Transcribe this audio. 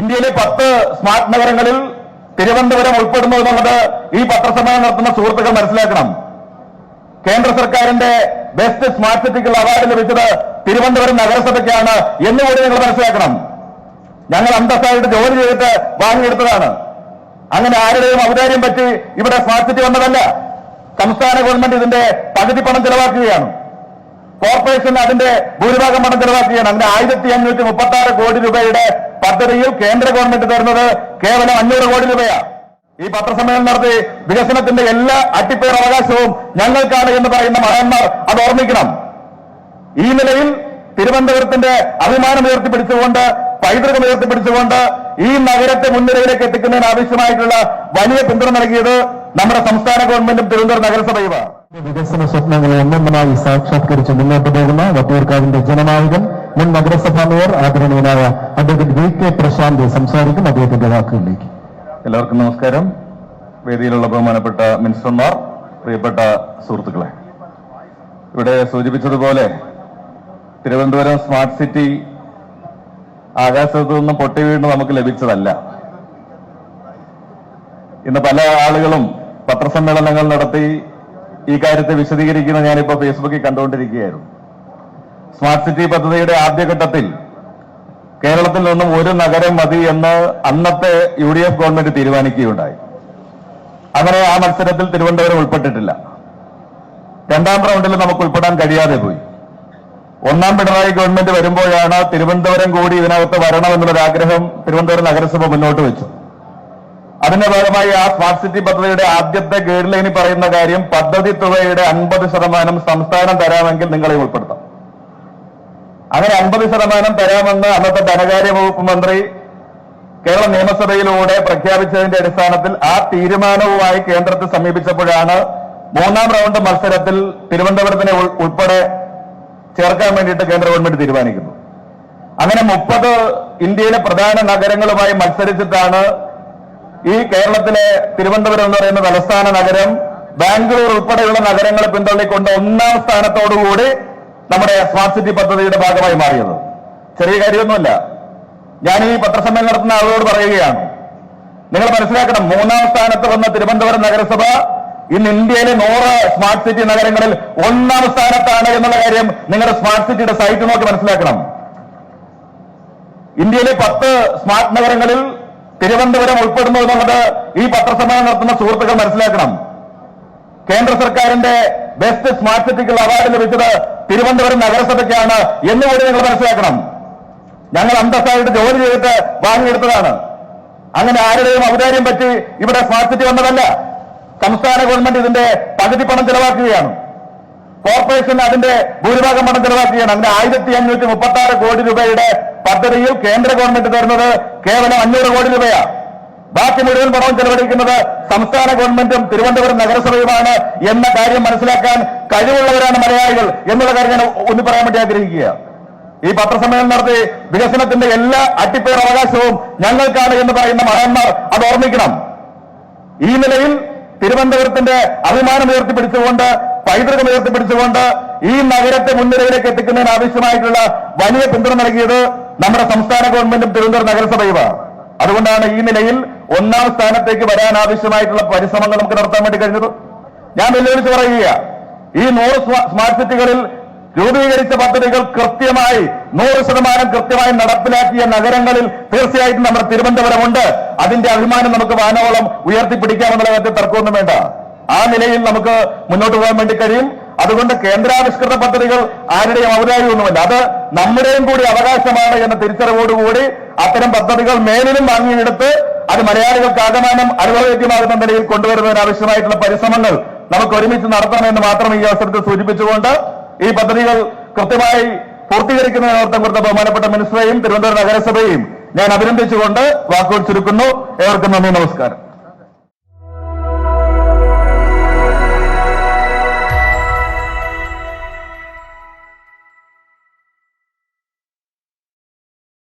ഇന്ത്യയിലെ പത്ത് സ്മാർട്ട് നഗരങ്ങളിൽ തിരുവനന്തപുരം ഉൾപ്പെടുന്നു എന്നുള്ളത് ഈ പത്രസമ്മേളനം നടത്തുന്ന സുഹൃത്തുക്കൾ മനസ്സിലാക്കണം. കേന്ദ്ര സർക്കാരിന്റെ ബെസ്റ്റ് സ്മാർട്ട് സിറ്റിക്കുള്ള അവാർഡ് ലഭിച്ചത് തിരുവനന്തപുരം നഗരസഭയ്ക്കാണ് എന്നുകൂടി നിങ്ങൾ മനസ്സിലാക്കണം. ഞങ്ങൾ അന്തസ്സായിട്ട് ജോലി ചെയ്തിട്ട് വാങ്ങിയെടുത്തതാണ്. അങ്ങനെ ആരുടെയും ഔദാര്യം പറ്റി ഇവിടെ സ്മാർട്ട് സിറ്റി വന്നതല്ല. സംസ്ഥാന ഗവൺമെന്റ് ഇതിന്റെ പകുതി പണം ചെലവാക്കുകയാണ്. കോർപ്പറേഷൻ അതിന്റെ ഭൂരിഭാഗം പണം ചെലവാക്കുകയാണ്. അതിന്റെ ആയിരത്തി അഞ്ഞൂറ്റി മുപ്പത്തി ആറ് കോടി രൂപയുടെ പദ്ധതിയിൽ കേന്ദ്ര ഗവൺമെന്റ് തരുന്നത് കേവലം അഞ്ഞൂറ് കോടി രൂപയാണ്. ഈ പത്രസമ്മേളനം നടത്തി വികസനത്തിന്റെ എല്ലാ അട്ടിപ്പേർ അവകാശവും ഞങ്ങൾക്കാണ് എന്ന് പറയുന്ന മഹാന്മാർ അത് ഓർമ്മിക്കണം. ഈ നിലയിൽ തിരുവനന്തപുരത്തിന്റെ അഭിമാനം ഉയർത്തിപ്പിടിച്ചുകൊണ്ട് പൈതൃകം ഉയർത്തിപ്പിടിച്ചുകൊണ്ട് ഈ നഗരത്തെ മുൻനിരയിലേക്ക് എത്തിക്കുന്നതിന് ആവശ്യമായിട്ടുള്ള വലിയ പിന്തുണ നൽകിയത് നമ്മുടെ സംസ്ഥാന ഗവൺമെന്റും തിരുവനന്തപുരം നഗരസഭയുമാണ്. വികസന സ്വപ്നങ്ങളെ ഒന്നൊന്നായി സാക്ഷാത്കരിച്ച് മുന്നോട്ട് പോകുന്ന വട്ടിയൂർക്കാവിന്റെ ജനനായകൻ മുൻ നഗരസഭാ മേയർ ആദരണീയനായ അഡ്വക്കേറ്റ് വി കെ പ്രശാന്ത് സംസാരിക്കും അദ്ദേഹത്തിന്റെ വാക്കുകളിലേക്ക്. എല്ലാവർക്കും നമസ്കാരം. വേദിയിലുള്ള ബഹുമാനപ്പെട്ട മിനിസ്റ്റർമാർ പ്രിയപ്പെട്ട സുഹൃത്തുക്കളെ. ഇവിടെ സൂചിപ്പിച്ചതുപോലെ തിരുവനന്തപുരം സ്മാർട്ട് സിറ്റി ആകാശത്തു നിന്ന് പൊട്ടി വീണ് നമുക്ക് ലഭിച്ചതല്ല. ഇന്ന് പല ആളുകളും പത്രസമ്മേളനങ്ങൾ നടത്തി ഈ കാര്യത്തെ വിശദീകരിക്കുന്ന ഞാനിപ്പോ ഫേസ്ബുക്കിൽ കണ്ടുകൊണ്ടിരിക്കുകയായിരുന്നു. സ്മാർട്ട് സിറ്റി പദ്ധതിയുടെ ആദ്യഘട്ടത്തിൽ കേരളത്തിൽ നിന്നും ഒരു നഗരം മതി എന്ന് അന്നത്തെ യു ഡി എഫ് ഗവൺമെന്റ് തീരുമാനിക്കുകയുണ്ടായി. അങ്ങനെ ആ മത്സരത്തിൽ തിരുവനന്തപുരം ഉൾപ്പെട്ടിട്ടില്ല. രണ്ടാം റൗണ്ടിൽ നമുക്ക് ഉൾപ്പെടാൻ കഴിയാതെ പോയി. ഒന്നാം പിണറായി ഗവൺമെന്റ് വരുമ്പോഴാണ് തിരുവനന്തപുരം കൂടി ഇതിനകത്ത് വരണമെന്നുള്ളൊരു ആഗ്രഹം തിരുവനന്തപുരം നഗരസഭ മുന്നോട്ട് വെച്ചു അതിന്റെ ഭാഗമായി ആ സ്മാർട്ട് സിറ്റി പദ്ധതിയുടെ ആദ്യത്തെ ഗൈഡ് ലൈനിൽ പറയുന്ന കാര്യം പദ്ധതി തുകയുടെ അൻപത് ശതമാനം സംസ്ഥാനം തരാമെങ്കിൽ നിങ്ങളെ ഉൾപ്പെടുത്താം. അങ്ങനെ അൻപത് ശതമാനം തരാമെന്ന് അന്നത്തെ ധനകാര്യ വകുപ്പ് മന്ത്രി കേരള നിയമസഭയിലൂടെ പ്രഖ്യാപിച്ചതിന്റെ അടിസ്ഥാനത്തിൽ ആ തീരുമാനവുമായി കേന്ദ്രത്തെ സമീപിച്ചപ്പോഴാണ് മൂന്നാം റൗണ്ട് മത്സരത്തിൽ തിരുവനന്തപുരത്തിനെ ഉൾ- ഉൾപ്പെടെ ചേർക്കാൻ വേണ്ടിയിട്ട് കേന്ദ്ര ഗവൺമെന്റ് തീരുമാനിക്കുന്നു. അങ്ങനെ മുപ്പത് ഇന്ത്യയിലെ പ്രധാന നഗരങ്ങളുമായി മത്സരിച്ചിട്ടാണ് ഈ കേരളത്തിലെ തിരുവനന്തപുരം എന്ന് പറയുന്ന തലസ്ഥാന നഗരം ബാംഗ്ലൂർ ഉൾപ്പെടെയുള്ള നഗരങ്ങളെ പിന്തള്ളിക്കൊണ്ട് ഒന്നാം സ്ഥാനത്തോടുകൂടി നമ്മുടെ സ്മാർട്ട് സിറ്റി പദ്ധതിയുടെ ഭാഗമായി മാറിയത്. ചെറിയ കാര്യമൊന്നുമല്ല. ഞാൻ ഈ പത്രസമ്മേളനം നടത്തുന്ന ആളുകളോട് പറയുകയാണ്. നിങ്ങൾ മനസ്സിലാക്കണം മൂന്നാം സ്ഥാനത്ത് വന്ന തിരുവനന്തപുരം നഗരസഭ ഇന്ന് ഇന്ത്യയിലെ നൂറ് സ്മാർട്ട് സിറ്റി നഗരങ്ങളിൽ ഒന്നാം സ്ഥാനത്താണ് എന്നുള്ള കാര്യം നിങ്ങളുടെ സ്മാർട്ട് സിറ്റിയുടെ സൈറ്റ് നോക്കി മനസ്സിലാക്കണം. ഇന്ത്യയിലെ പത്ത് സ്മാർട്ട് നഗരങ്ങളിൽ തിരുവനന്തപുരം ഉൾപ്പെടുന്നു എന്നുള്ളത് ഈ പത്രസമ്മേളനം നടത്തുന്ന സുഹൃത്തുക്കൾ മനസ്സിലാക്കണം. കേന്ദ്ര സർക്കാരിന്റെ ബെസ്റ്റ് സ്മാർട്ട് സിറ്റിക്കുള്ള അവാർഡ് ലഭിച്ചത് തിരുവനന്തപുരം നഗരസഭയ്ക്കാണ് എന്നുകൂടി നിങ്ങൾ മനസ്സിലാക്കണം. ഞങ്ങൾ അന്തസ്സായിട്ട് ജോലി ചെയ്തിട്ട് വാങ്ങിയെടുത്തതാണ്. അങ്ങനെ ആരുടെയും ഔദാര്യം പറ്റി ഇവിടെ സ്മാർട്ട് സിറ്റി വന്നതല്ല. സംസ്ഥാന ഗവൺമെന്റ് ഇതിന്റെ പകുതി പണം ചെലവാക്കുകയാണ്. കോർപ്പറേഷൻ അതിന്റെ ഭൂരിഭാഗം പണം ചെലവാക്കുകയാണ്. അതിന്റെ ആയിരത്തി അഞ്ഞൂറ്റി മുപ്പത്തി ആറ് കോടി രൂപയുടെ പദ്ധതിയിൽ കേന്ദ്ര ഗവൺമെന്റ് തരുന്നത് കേവലം അഞ്ഞൂറ് കോടി രൂപയാണ് ബാക്കി മുഴുവൻ പണവും ചെലവഴിക്കുന്നത് സംസ്ഥാന ഗവൺമെന്റും തിരുവനന്തപുരം നഗരസഭയുമാണ് എന്ന കാര്യം മനസ്സിലാക്കാൻ കഴിവുള്ളവരാണ് മലയാളികൾ എന്നുള്ള കാര്യം ഞാൻ ഒന്ന് പറയാൻ വേണ്ടി ആഗ്രഹിക്കുക ഈ പത്രസമ്മേളനം നടത്തി വികസനത്തിന്റെ എല്ലാ അട്ടിപ്പേർ അവകാശവും ഞങ്ങൾക്കാണ് എന്ന് പറയുന്ന മഹാന്മാർ അത് ഓർമ്മിക്കണം. ഈ നിലയിൽ തിരുവനന്തപുരത്തിന്റെ അഭിമാനം ഉയർത്തിപ്പിടിച്ചുകൊണ്ട് പൈതൃകം ഉയർത്തിപ്പിടിച്ചുകൊണ്ട് ഈ നഗരത്തെ മുൻനിരയിലേക്ക് എത്തിക്കുന്നതിന് ആവശ്യമായിട്ടുള്ള വലിയ പിന്തുണ നൽകിയത് നമ്മുടെ സംസ്ഥാന ഗവൺമെന്റും തിരുവനന്തപുരം നഗരസഭയുമാണ് അതുകൊണ്ടാണ് ഈ നിലയിൽ ഒന്നാം സ്ഥാനത്തേക്ക് വരാൻ ആവശ്യമായിട്ടുള്ള പരിശ്രമങ്ങൾ നമുക്ക് നടത്താൻ വേണ്ടി കഴിഞ്ഞത്. ഞാൻ വെല്ലുവിളിച്ച് പറയുക ഈ നൂറ് സ്മാ- സ്മാർട്ട് സിറ്റികളിൽ രൂപീകരിച്ച പദ്ധതികൾ കൃത്യമായി നൂറ് ശതമാനം കൃത്യമായി നടപ്പിലാക്കിയ നഗരങ്ങളിൽ തീർച്ചയായിട്ടും നമ്മുടെ തിരുവനന്തപുരമുണ്ട്. അതിന്റെ അഭിമാനം നമുക്ക് വാനോളം ഉയർത്തിപ്പിടിക്കാമെന്നുള്ള കാര്യത്തിൽ തർക്കമൊന്നും വേണ്ട. ആ നിലയിൽ നമുക്ക് മുന്നോട്ട് പോകാൻ വേണ്ടി കഴിയും. അതുകൊണ്ട് കേന്ദ്രാവിഷ്കൃത പദ്ധതികൾ ആരുടെയും ഔദാര്യമൊന്നുമല്ല. അത് നമ്മുടെയും കൂടി അവകാശമാണ് എന്ന തിരിച്ചറിവോടുകൂടി അത്തരം പദ്ധതികൾ മേലിലും വാങ്ങിയെടുത്ത് അത് മലയാളികൾക്ക് ആകമാനം അനുഭവവേദ്യമാകുന്ന നിലയിൽ കൊണ്ടുവരുന്നതിന് ആവശ്യമായിട്ടുള്ള പരിശ്രമങ്ങൾ നമുക്ക് ഒരുമിച്ച് നടത്തണമെന്ന് മാത്രം ഈ അവസരത്തിൽ സൂചിപ്പിച്ചുകൊണ്ട് ഈ പദ്ധതികൾ കൃത്യമായി പൂർത്തീകരിക്കുന്നതിന് നേതൃത്വം കൊടുത്ത ബഹുമാനപ്പെട്ട മിനിസ്റ്ററേയും തിരുവനന്തപുരം നഗരസഭയും ഞാൻ അഭിനന്ദിച്ചുകൊണ്ട് വാക്കുകൾ ചുരുക്കുന്നു. ഏവർക്കും നന്ദി നമസ്കാരം.